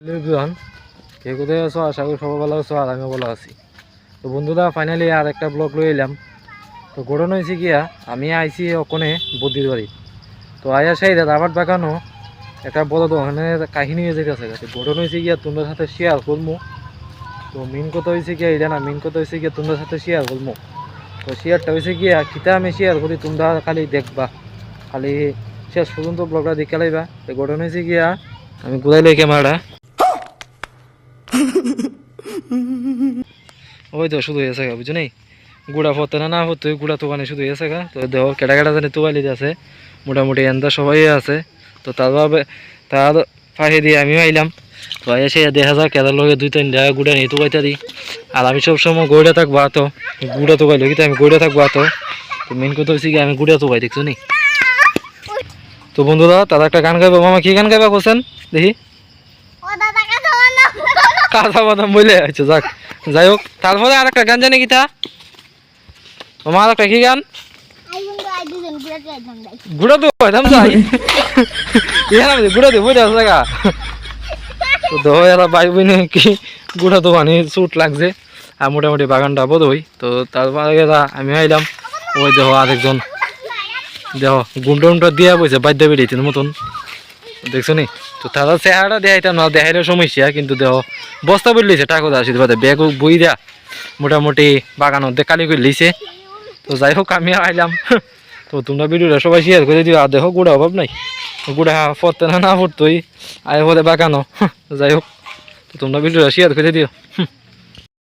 Everyone, কে কোথায় আছো? আশা করি সবাই ভালো আছো, আর আমিও ভালো আছি। তো বন্ধুরা ফাইনালি আর একটা ব্লগ লয়ে এলাম। তো ঘটনা হয়েছে গিয়া আমি আইছি ওখানে বদ্রির বাড়ি তো আয়া সেই দাদা আবার বাগানো একটা বড় দোকানের কাহিনী হয়ে যেতেছে গেছে ঘটনা হয়েছে গিয়া তোমাদের সাথে শেয়ার করব তো মেন কথা হয়েছে গিয়া এটা না মেন কথা হয়েছে গিয়া তোমাদের সাথে শেয়ার করব তো শেয়ারটা হয়েছে গিয়া কিতা আমি শেয়ার করি তোমরা খালি দেখবা। খালি শেষ পর্যন্ত ব্লগটা দেখে লাইবা তো ঘটনা হয়েছে গিয়া আমি ঘুরাই লই ক্যামেরাটা ওই তো শুধু হয়েছে গা বুঝছ নেই গুড়া ফতে না না হতে গুড়া তোকানে শুধু হয়েছে গা। তো দেহ কেটা কেটা জানি তোয়ালি আছে। মোটামুটি এন্দা সবাই আছে। তো তার ভাবে তার ফাঁসে দিয়ে আমিও আইলাম। তো এসে দেখা যাক কেদার লগে দুই তিন জায়গা গুড়া নিয়ে তোকাইতে দিই আর আমি সবসময় গড়ে থাকব তো গুড়া তোকাইলো কিন্তু আমি গড়ে থাকব তো তো মেন কথা হচ্ছে কি আমি গুড়া তোকাই দেখছ নি? তো বন্ধুরা তারা একটা গান গাইবো মামা কি গান গাইবা কোসেন দেখি। কাঁচা বাদাম বলে। আচ্ছা যাক। যাই হোক তারপরে আর একটা গান জানি কি তা আমার একটা কি গান? গুড়া তো একদম যাই। ইহান আমি গুড়া কি গুড়া তো মানে চুট লাগছে। আর মোটামুটি বাগানটা বোধ হই তো তারপরে এরা আমি আইলাম, ওই দেহ আরেকজন। দেহ গুন্ড উন্টা দিয়া বইছে, বাদ্য বেরিয়েছে মতন। দেখছ নি তো তারা চেহারাটা দেখাইতাম, না দেখাইলে সমস্যা, কিন্তু দেহ বস্তা বই লইছে টাকা আসি বাদে ব্যাগ বই দেয়া মোটামুটি বাগানত দেখালি করে লিছে তো যাই হোক, আমি আইলাম। তো তোমরা ভিডিওটা সবাই শেয়ার করে দিও, আর দেখো গুড়া অভাব নাই। গুড়া পড়তে না না পড়তোই, আয় পরে বাগানো। যাই হোক, তো তোমরা ভিডিওটা শেয়ার করে দিও।